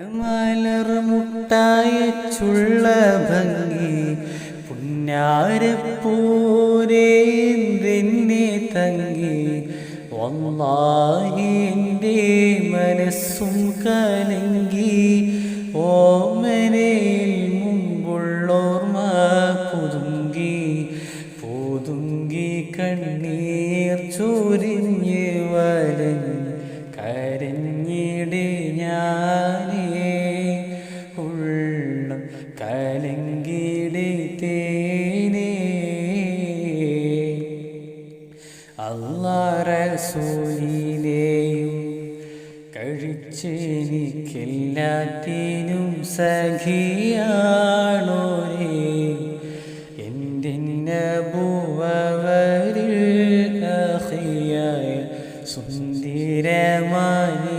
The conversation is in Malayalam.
മലർമുട്ടായച്ചുള്ള ഭംഗി പുന്നാരപ്പൂരേന്തെന്നെ തങ്ങി വന്നാഹി എന്റെ മനസ്സും കലങ്കി ഓമനയിൽ മുമ്പുള്ളോർമ പുതുങ്കി പുതുങ്കി കണ്ണീർ ചൊരിഞ്ഞ് വലഞ്ഞ് കരഞ്ഞിട് ഞാനേ കലങ്കിടെ തേനേ. അല്ലാ കഴിച്ചെനിക്കെല്ലാത്തിനും സഖിയാണോ എന്റെ നബുവരിൽ സുന്ദരമായ